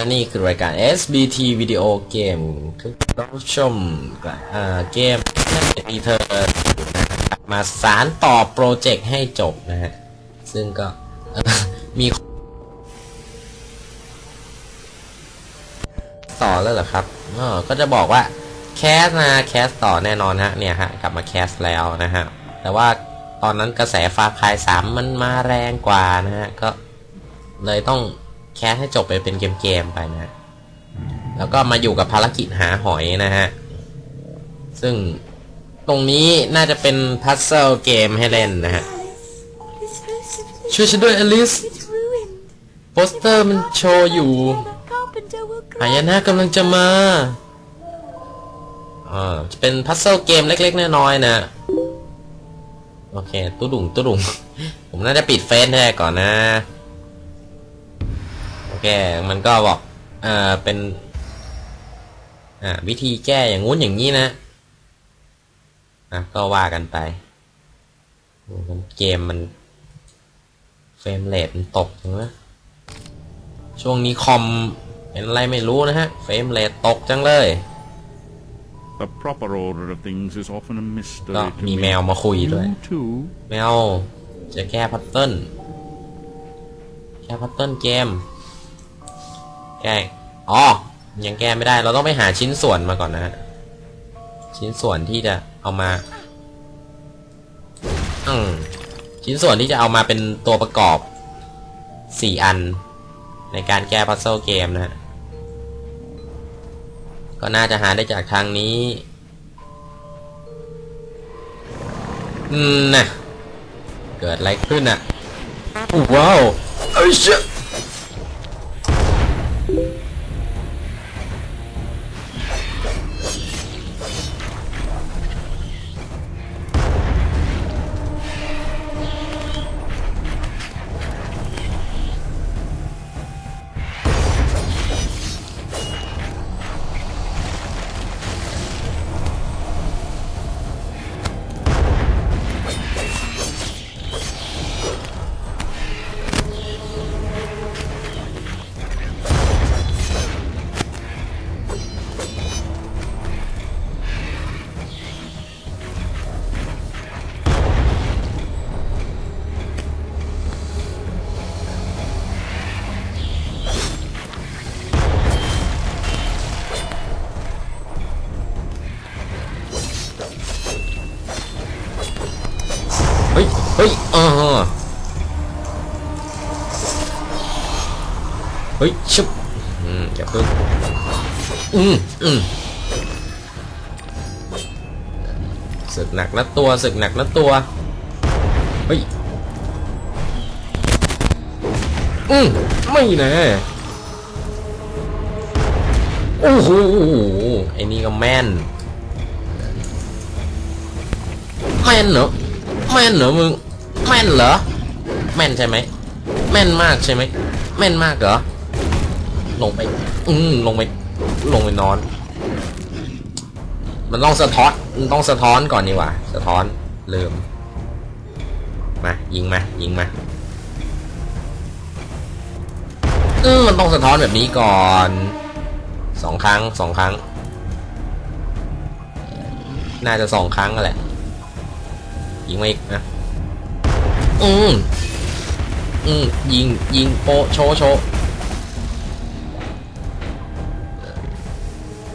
และนี่คือรายการ SBT วิดีโอเกมคือต้องชมกับอ่าเกมมีเธอมาสารต่อโปรเจกต์ให้จบนะฮะ ซึ่งก็มีต่อแล้วเหรอครับก็จะบอกว่าแคสนะแคสต่อแน่นอนฮะ เนี่ยฮะ กลับมาแคสแล้วนะฮะ แต่ว่าตอนนั้นกระแสฟาพายสามมันมาแรงกว่านะฮะ ก็เลยต้อง แคสให้จบไปเป็นเกมๆไปนะฮะแล้วก็มาอยู่กับภารกิจหาหอยนะฮะ ซึ่งตรงนี้น่าจะเป็นพัซเซิลเกมให้เล่นนะฮะ This house of ช่วยฉันด้วยอลิส It's ruined. โปสเตอร์มันโชว์อยู่ The carpenter will หา cry. ยนะกำลังจะมาอ่าจะเป็นพัซเซิลเกมเล็กๆน้อยๆนะโอเค ตุ้ดุงตุ้ดุง ผมน่าจะปิดเฟซแน่ก่อนนะ โอเคมันก็บอกเอ่อเป็นอ่าวิธีแก้อย่างงู้นอย่างนี้นะอะก็ว่ากันไปโอ้มันเกมมันเฟรมเรทมันตกจังนะช่วงนี้คอมเป็นอะไรไม่รู้นะฮะ เฟรมเรทตกจังเลย The proper order of things is often a ก็ mystery to มี me. แมวมาคุยด้วย You too. แมวจะแก้พัตเติ้ลแก้พัตเติ้ลเกม แก้อ๋อ ยังแก้ไม่ได้ เราต้องไปหาชิ้นส่วนมาก่อนนะฮะ ชิ้นส่วนที่จะเอามา อืมชิ้นส่วนที่จะเอามาเป็นตัวประกอบสี่อัน ในการแก้พัซเซิลเกมนะฮะ ก็น่าจะหาได้จากทางนี้ อืมนะเกิดอะไรขึ้นอะว้าวเอ้ย เฮ้ยเฮ้ยเออเฮ้ยชุบอืมอย่าเพิ่งอืมอืมศึกหนักนะตัวศึกหนักนะตัวเฮ้ยอืมไม่นะโอ้โหไอ้นี่ก็แม่นแม่นเหรอ แม่นเหรอมึง แม่นเหรอ แม่นใช่ไหม แม่นมากใช่ไหม แม่นมากเหรอ ลงไป อืมลงไป ลงไปนอน มันต้องสะท้อน มันต้องสะท้อนก่อนดีกว่า สะท้อนลืมมา ยิงมา ยิงมา อืมมันต้องสะท้อนแบบนี้ก่อน สองครั้ง สองครั้ง น่าจะสองครั้งก็แหละ ยิงมาอีกนะอืมอืมยิงยิงโปโชโช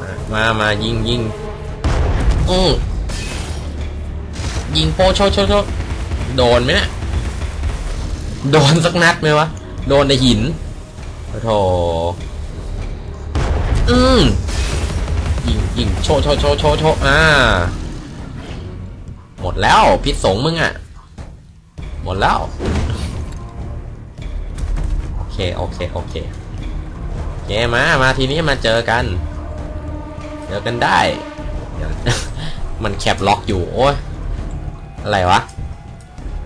มามามายิงยิงอืมยิงโปโชโชโชโดนไหมเนะี่ยโดนสักนัดไหมวะ โดนในหินโอ้โถอืมยิงยิงโชโชโชโชโชอ่า หมดแล้ว พิษสงมึงอะ่ะ หมดแล้ว โอเค โอเค โอเคโอเคมา มาทีนี้มาเจอกัน เจอกันได้ มันแคปล็อกอยู่ โอ้ย อะไรวะ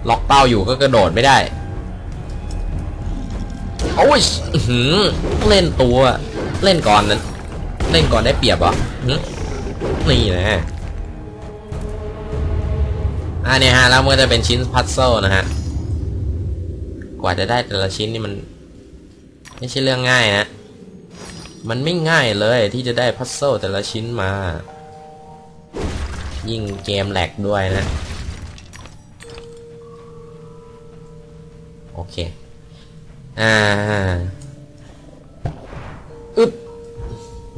ล็อกเป้าอยู่ก็กระโดดไม่ได้ โอ้ยหือเล่นตัว เล่นก่อนนั้น เล่นก่อนได้เปรียบอหึนี่นะ อ่าเนี่ยฮะแล้วมันก็จะเป็นชิ้นพัซเซิลนะฮะ กว่าจะได้แต่ละชิ้นนี่มัน ไม่ใช่เรื่องง่ายนะ มันไม่ง่ายเลยที่จะได้พัซเซิลแต่ละชิ้นมา ยิ่งเกมแหลกด้วยนะ โอเค อ่าอึ๊บ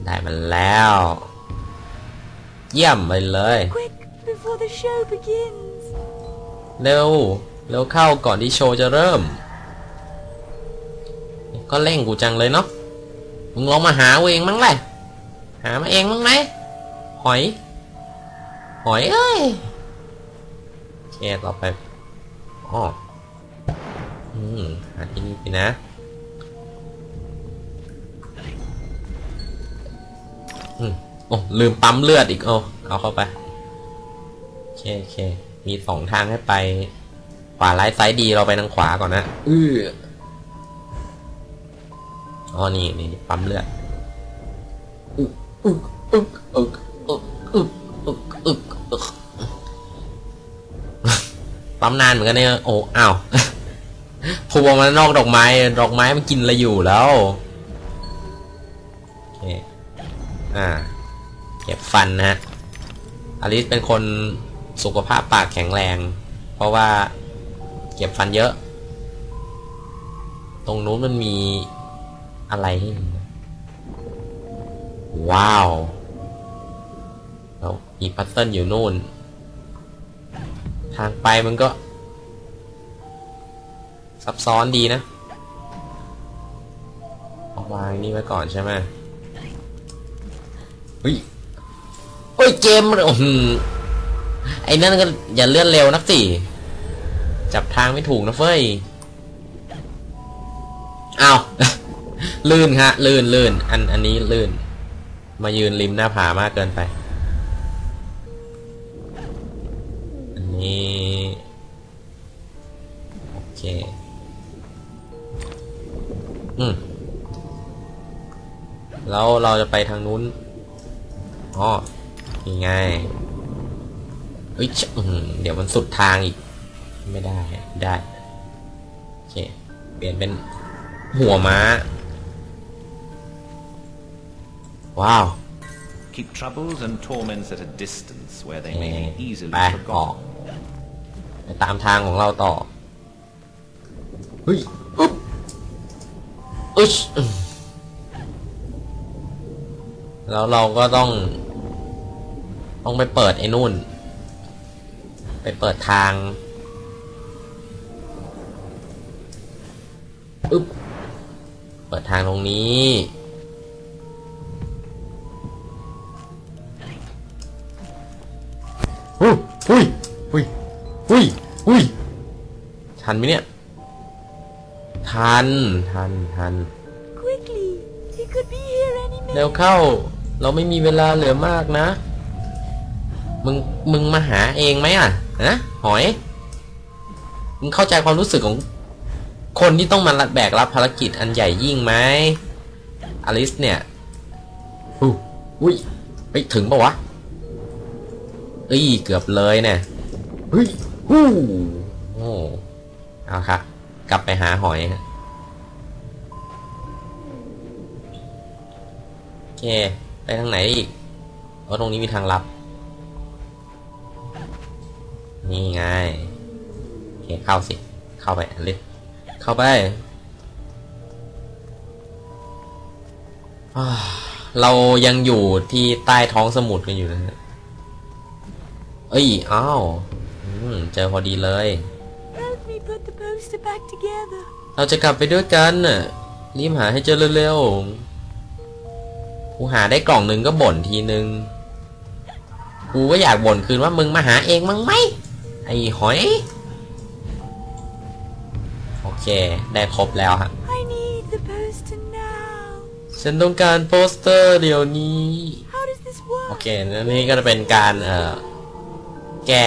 ได้มันแล้ว เยี่ยมไปเลย Quick, before the show begins. เร็ว เร็วเข้าก่อนที่โชว์จะเริ่ม ก็เร่งกูจังเลยเนาะ มึงลองมาหาเองมั้งแหละ หามาเองมั้งไหม หอย หอยเอ้ยโอเคต่อไปอ๋ออืมหาที่นี่ไปนะอืมโอ้ลืมปั๊มเลือดอีกโอ้เอาเข้าไปโอเคโอเค มีสองทางให้ไป ขวาร้ายซ้ายดีเราไปทางขวาก่อนนะอืออ๋อนี่นี่ปั๊มเลือดอึกอึกอึกอึกอึกอึกอึกอึกอึกปั๊มนานเหมือนกันเนี่ยโอ้อ้าวพูออกมานอกดอกไม้ ดอกไม้มันกินอะไรอยู่แล้วโอเคอ่า เก็บฟันนะฮะอลิสเป็นคน สุขภาพปากแข็งแรง เพราะว่าเก็บฟันเยอะ ตรงนู้นมันมีอะไรให้เห็นนะว้าวแล้วมีพัซเซิลอยู่นู่น ทางไปมันก็ ซับซ้อนดีนะเอาวางนี่ไว้ก่อนใช่ไหมเฮ้ยโอ้ยเกมมันอ ไอ้นั่นก็อย่าเลื่อนเร็วนักสิ จับทางไม่ถูกนะเฟ้ยเอาลื่นฮะ ลื่นลื่น อันอันนี้ลื่น มายืนริมหน้าผามากเกินไป อันนี้ โอเค อืมแล้วเราจะไปทางนู้น อ๋อนี่ไง เฮ้ยชะอื้อหือเดี๋ยวมันสุดทางอีก ไม่ได้ ได้ โอเค เปลี่ยนเป็นหัวม้า ว้าว Keep troubles and torments at a distance where they ไป may be easily ออก forgotten. ไปตามทางของเราต่อ เฮ้ยอุ๊บอึชอื้อแล้วเราก็ต้อง ต้องไปเปิดไอ้นู่น ไปเปิดทางอึ๊บเปิดทางตรงนี้หุ้ยหุ้ยหุ้ยหุ้ยหุ้ยทันไหมเนี่ย ทัน ทัน ทัน Quickly, he could be here any เร็ว minute. เข้า เราไม่มีเวลาเหลือมากนะ มึง มึงมาหาเองไหมอะ ฮะหอยมึงเข้าใจความรู้สึกของคนที่ต้องมารับแบกรับภารกิจอันใหญ่ยิ่งไหมอลิสเนี่ยอู้อุ้ยไปถึงปะวะเอ้ยเกือบเลยเนี่ยเฮ้ยฮู้โอ้เอาครับ กลับไปหาหอยฮะโอเค ไปทางไหนอีกเพราะตรงนี้มีทางลับ นี่ไงโอเคเข้าสิ เข้าไปอลิสเข้าไปอ่าเรายังอยู่ที่ใต้ท้องสมุทรกันอยู่นะฮะเอ้ย อ้าวอืมเจอพอดีเลย Help me put the poster back together. เราจะกลับไปด้วยกันน่ะรีบหาให้เจอเร็วๆ กูหาได้กล่องหนึ่งก็บ่นทีนึง กูก็อยากบ่นคืนว่ามึงมาหาเองมั้งไหม ไอ้หอย โอเค ได้ครบแล้วฮะ I need the poster now. ฉันต้องการโปสเตอร์เดี๋ยวนี้ How does this โอ work? เคแล้วนี่ก็จะเป็นการเอ่อแก้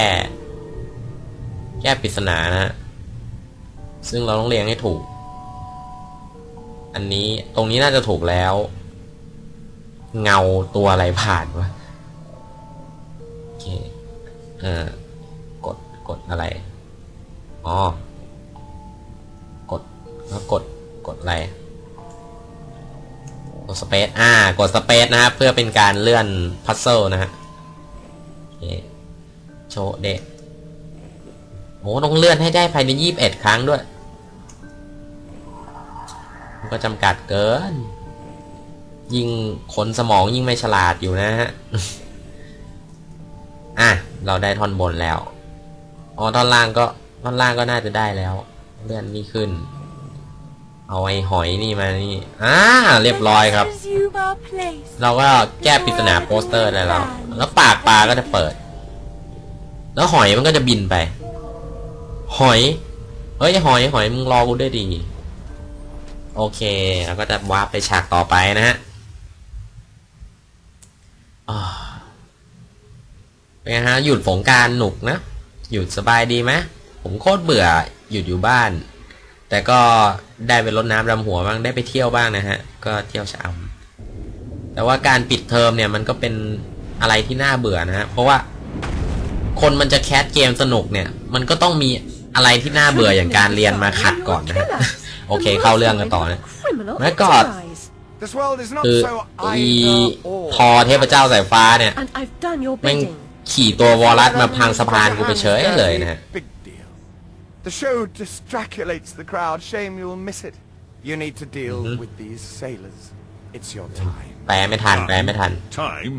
แก้ปริศนานะฮะ ซึ่งเราต้องเรียงให้ถูก อันนี้ตรงนี้น่าจะถูกแล้ว เงาตัวอะไรผ่านวะ โอเค เอ่อกดกด อะไร อ๋อ กดแล้วกด กดอะไร กดสเปซ อ่า กดสเปซนะฮะเพื่อเป็นการเลื่อนพัซเซิลนะฮะโชเดะโอ้ต้องเลื่อนให้ได้ภายในยี่สิบเอ็ดครั้งด้วย มันก็จำกัดเกิน ยิ่งคนสมองยิ่งไม่ฉลาดอยู่นะฮะ อะ เราได้ท่อนบนแล้ว อ๋อท่อนล่างก็ท่อนล่างก็น่าจะได้แล้วเลื่อนนี่ขึ้น เอาไอ้หอยนี่มานี่อ่าเรียบร้อยครับ เราก็แก้ปริศนาโปสเตอร์ได้แล้ว แล้วปากปลาก็จะเปิด แล้วหอยมันก็จะบินไป หอยเฮ้ยหอยหอยมึงรอกูได้วยดี โอเคเราก็จะวาร์ปไปฉากต่อไปนะฮะเป็นไงฮะหยุดสงการหนุกนะ หยุดสบายดีไหมผมโคตรเบื่อหยุดอยู่บ้าน แต่ก็ได้ไปรดน้ำดำหัวบ้างได้ไปเที่ยวบ้างนะฮะ ก็เที่ยวชะอำแต่ว่าการปิดเทอมเนี่ยมันก็เป็นอะไรที่น่าเบื่อนะฮะเพราะว่าคนมันจะแคสเกมสนุกเนี่ย มันก็ต้องมีอะไรที่น่าเบื่ออย่างการเรียนมาขัดก่อนนะฮะโอเคเข้าเรื่องกันต่อนะ Criminal My God. enterprise. This world is not คือ so อี either or. พอเทพเจ้าสายฟ้าเนี่ย And I've done your แม่ง bidding. ขี่ตัววอลลัสมาพังสะพานกูไปเฉยเลยนะฮะ Big deal. The show distraculates the crowd. Shame you'll miss it. You need to deal with these sailors. It's your time. แปลไม่ทัน แปลไม่ทัน Time?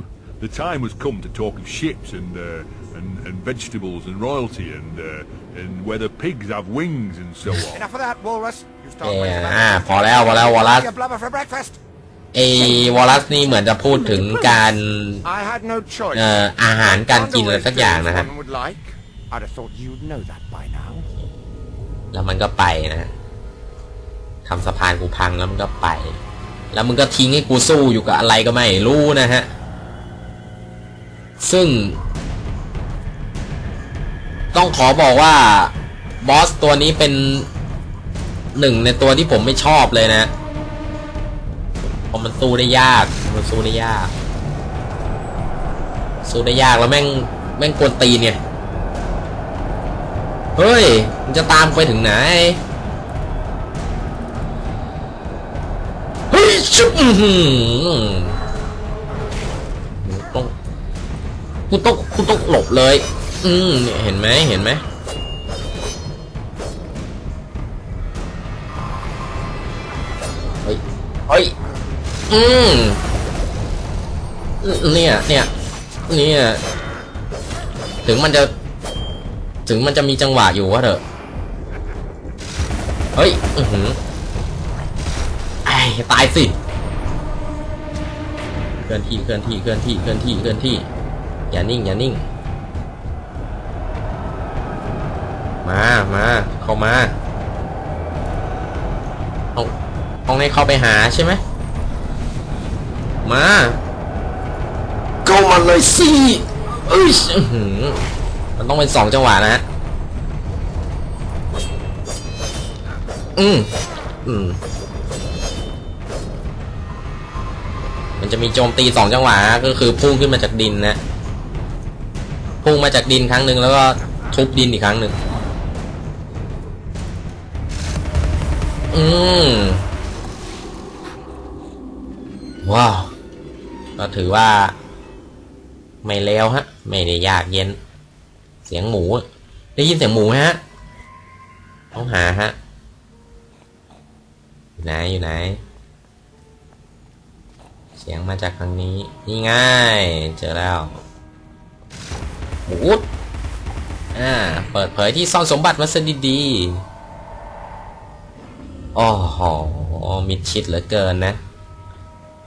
The time has come to talk of ships and uh, and, and vegetables and royalty and uh, and whether pigs have wings and so on. Enough of that, Walrus. You start Yeah, bringing about ah, theพอแล้วพอแล้ว Wallace. Your blubber for breakfast. ไอ้วอลลัสนี่เหมือนจะพูดถึงการ I had no choice. เอ่ออาหารการกินอะไรสักอย่างนะฮะ One would like. I'd have thought you'd know that by now. แล้วมันก็ไปนะฮะทำสะพานกูพังแล้วมันก็ไป แล้วมึงก็ทิ้งให้กูสู้อยู่กับอะไรก็ไม่รู้นะฮะ ซึ่ง ต้องขอบอกว่าบอสตัวนี้เป็นหนึ่งในตัวที่ผมไม่ชอบเลยนะเพ ราะมันสู้ได้ยากมันสู้ได้ยาก สู้ได้ยากแล้วแม่งแม่งกวนตีเนี่ยเฮ้ยมันจะตามไปถึงไหนเฮ้ยชุบหือต้องคุณต้องคุณต้องหลบเลย อืมเนี่ยเห็นไหมเห็นไหมเฮ้ยเฮ้ย อืมเนี่ยเนี่ยเนี่ยถึงมันจะ ถึงมันจะมีจังหวะอยู่ว่าเถอะ เฮ้ย อือหือไอ้ตายสิเคลื่อนที่เคลื่อนที่เคลื่อนที่เคลื่อนที่เคลื่อนที่ อย่านิ่ง อย่านิ่ง มามาเข้ามาเอาต้องให้เข้าไปหาใช่ไหม มาเข้ามาเลยสิเอ้ยอื้อหือมันต้องเป็นสองจังหวะนะฮะอืมอืมมันจะมีโจมตีสองจังหวะนะก็คือพุ่งขึ้นมาจากดินนะพุ่งมาจากดินครั้งหนึ่งแล้วก็ทุบดินอีกครั้งหนึ่งอืมว้าว ก็ถือว่า ไม่เลวฮะ ไม่ได้ยากเย็น เสียงหมู ได้ยินเสียงหมูไหมฮะต้องหาฮะอยู่ไหนอยู่ไหน เสียงมาจากทางนี้ นี่ง่ายเจอแล้วหมูดอ่า เปิดเผยที่ซ่อนสมบัติมาซะดีๆอ๋อหอมิดชิดเหลือเกินนะ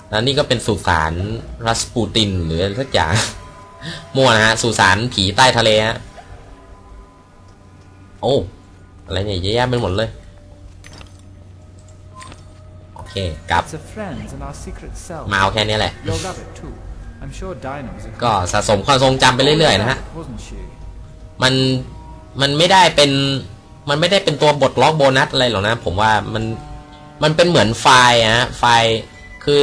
แล้วนี่ก็เป็นสุสานรัสปูตินหรืออะไรสักอย่างมั่วนะฮะสุสานผีใต้ทะเลฮะโอ้อะไรเนี่ยเยอะแยะไปหมดเลยโอเคกลับ It's a friend in our secret cell. มาเอาแค่นี้แหละ You'll love it too. I'm sure Dinah was a ก็สะสมความทรงจำไปเรื่อยๆนะฮะ wasn't she? มันมันไม่ได้เป็นมันไม่ได้เป็นตัวบทล็อกโบนัสอะไรหรอกนะ ผมว่ามันมันเป็นเหมือนไฟล์อะฮะไฟล์คือ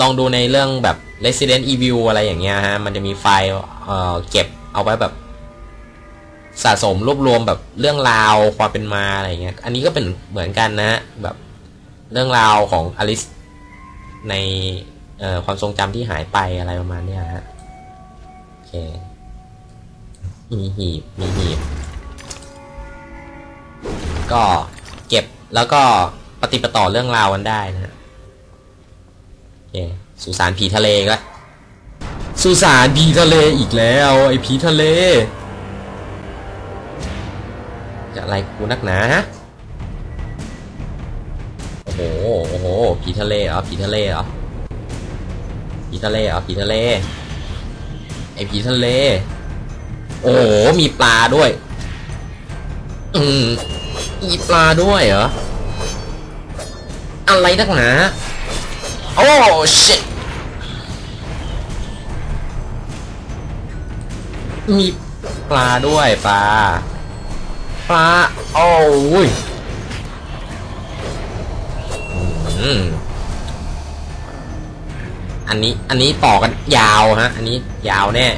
ลองดูในเรื่องแบบ Resident Evil อะไรอย่างเงี้ยฮะ มันจะมีไฟล์เอ่อเก็บเอาไว้แบบ สะสมรวบรวมแบบเรื่องราวความเป็นมาอะไรเงี้ย อันนี้ก็เป็นเหมือนกันนะฮะแบบเรื่องราวของอลิสในเอ่อความทรงจำที่หายไปอะไรประมาณเนี้ยฮะโอเคมีหีบมีหีบ ก็เก็บแล้วก็ปฏิปต่อเรื่องราวกันได้นะฮะ เคสุสานผีทะเลก็สุสานผีทะเลอีกแล้วไอ้ผีทะเล จะอะไรกูนักหนาฮะโอ้โหโอ้โหผีทะเลเหรอผีทะเลเหรอผีทะเลเหรอผีทะเลไอผีทะเล โอ้โหมีปลาด้วย อืมมีปลาด้วยเหรออะไรนักหนา โอ้ shit มีปลาด้วยปลาปลาโอ้ยอืมอันนี้อันนี้ต่อกันยาวฮะ อันนี้ยาวแน่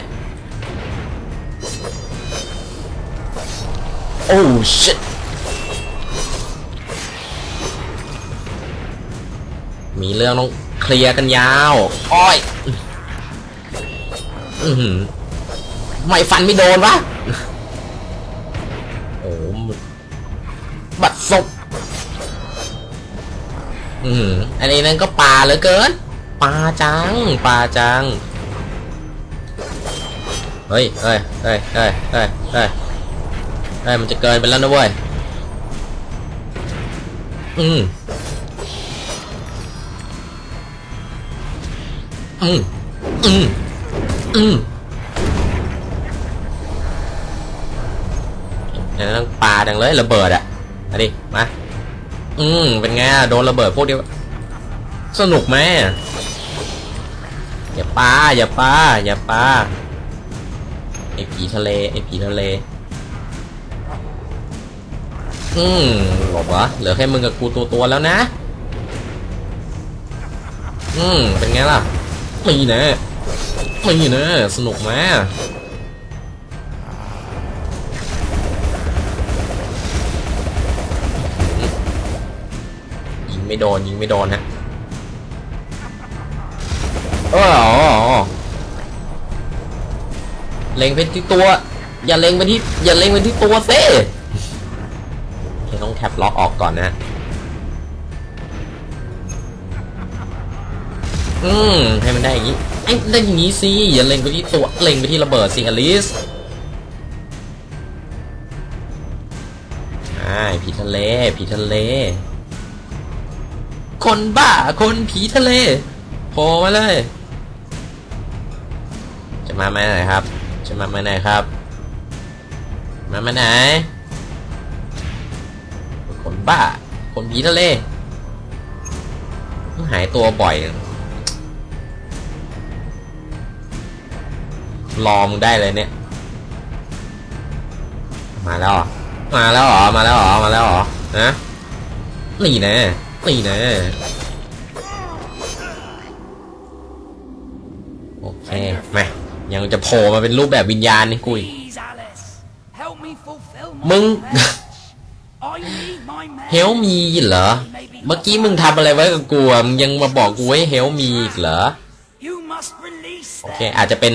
โอ้ shit มีเรื่องต้อง เคลียร์กันยาวอ้อยอือหือไม่ฟันไม่โดนวะโอ้มันบัดศพอืมอันนี้นั่นก็ปลาเหลือเกินปลาจังปลาจังเฮ้ยเฮ้ยเฮ้ยเฮ้ยเฮ้ยเฮ้ยเฮ้ยมันจะเกินไปแล้วนะเว้ยอืม อืมอืมอืมเดี๋ยวต้องปาดังเลยระเบิดอะมาดิมา อืมเป็นไงโดนระเบิดพวกเดียว สนุกไหมอย่าปาอย่าปาอย่าปาไอผีทะเลไอผีทะเล อืมหลบเหรอเหลือแค่มึงกับกูตัวตัวแล้วนะ อืมเป็นไงล่ะ ไม่นะไม่นะ สนุกไหมยิงไม่โดนยิงไม่โดนฮะเอออ๋อเล็งไปที่ตัว อย่าเล็งไปที่ อย่าเล็งไปที่ตัวเซ่ต้องแคปล็อกออกก่อนนะ อืมให้มันได้อย่างนี้ไอ้ได้อย่างนี้สิอย่าเล็งไปที่ตัวเล็งไปที่ระเบิดสิอลิสอ่ผีทะเลผีทะเล คนบ้าคนผีทะเลโผล่มาเลย จะมาไหมไหนครับ จะมาไหมไหนครับ มาไหมไหน คนบ้า คนผีทะเลหายตัวบ่อย รอมึงได้เลยเนี่ย มาแล้วหรอมาแล้วหรอมาแล้วหรอมาแล้วหรอนะนี่นะนี่นะโอเคมายังจะโผล่มาเป็นรูปแบบวิญญาณนี่กุยมึงเฮลมีเหรอ เมื่อกี้มึงทำอะไรไว้กับกูมึงยังมาบอกกูให้เฮลมีเหรอ โอเค อาจจะเป็น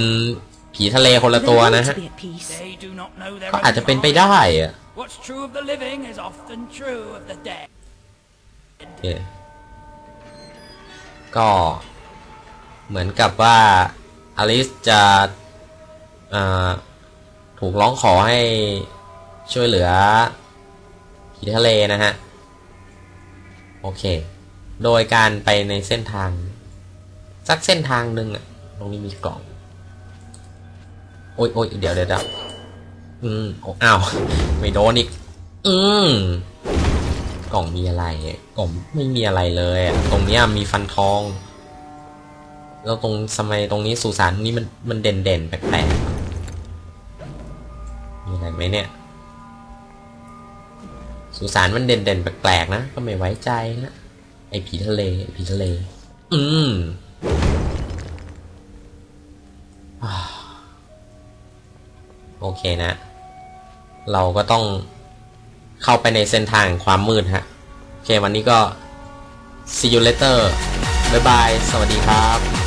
ผีทะเลคนละตัวนะฮะ To be at peace. They do not know their ก็ own อาจจะเป็นไปได้อะ heart. What's true of the living is often true of the dead. โอเคก็เหมือนกับว่าอลิสจะอ่าถูกร้องขอให้ช่วยเหลือผีทะเลนะฮะ โอเค โดยการไปในเส้นทาง สักเส้นทางหนึ่งอะตรงนี้มีกล่อง โอ้ยโอ้ยเดี๋ยวเดี๋ยวเดี๋ยวอืมอ้อาวไม่โดนอีก อืมกล่องมีอะไรกล่องไม่มีอะไรเลยอะตรงเนี้ยมีฟันทอง แล้วตรงสมัยตรงนี้สุสานนี้มันมันเด่นเด่นแปลกๆมีอะไรไหมเนี่ย สุสานมันเด่นเด่นๆแปลกๆนะก็ไม่ไว้ใจนะไอ้ผีทะเลไอผีทะเล อืม โอเคนะ เราก็ต้องเข้าไปในเส้นทางความมืดฮะ โอเควันนี้ก็ see you later บ๊ายบาย สวัสดีครับ